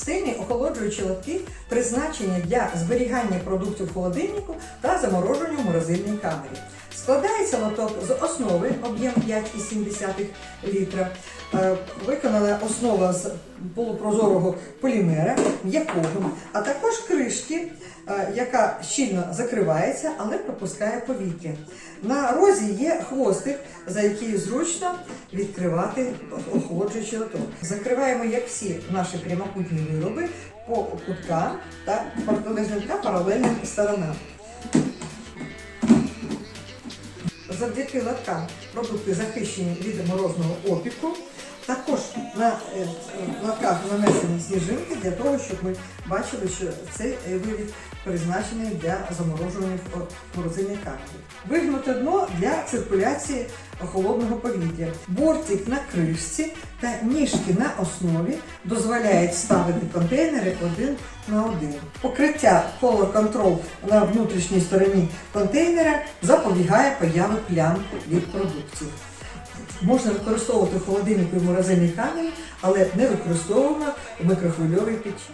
Стильні охолоджуючі лотки призначені для зберігання продуктів в холодильнику та замороження в морозильній камері. Складається лоток з основи об'єм 5,7 літра. Е, Виконана основа з полупрозорого полімера, м'якого, а також кришки, е, яка щільно закривається, але пропускає повітря. На розі є хвостик, за який зручно відкривати охолоджуючий лоток. Закриваємо, як всі наші прямокутні вироби, по куткам та протилежним паралельним сторонам. Завдяки латкам продукти захищені від морозного опіку. На е, лотках нанесені сніжинки для того, щоб ми бачили, що цей е, виріб призначений для заморожування в морозильній. Вигнуте дно для циркуляції холодного повітря. Бортик на кришці та ніжки на основі дозволяють ставити контейнери один на один. Покриття Color Control на внутрішній стороні контейнера запобігає появи плям від продуктів. Можна використовувати в холодильнику і в морозильній камері, але не використовуємо в мікрохвильовій печі.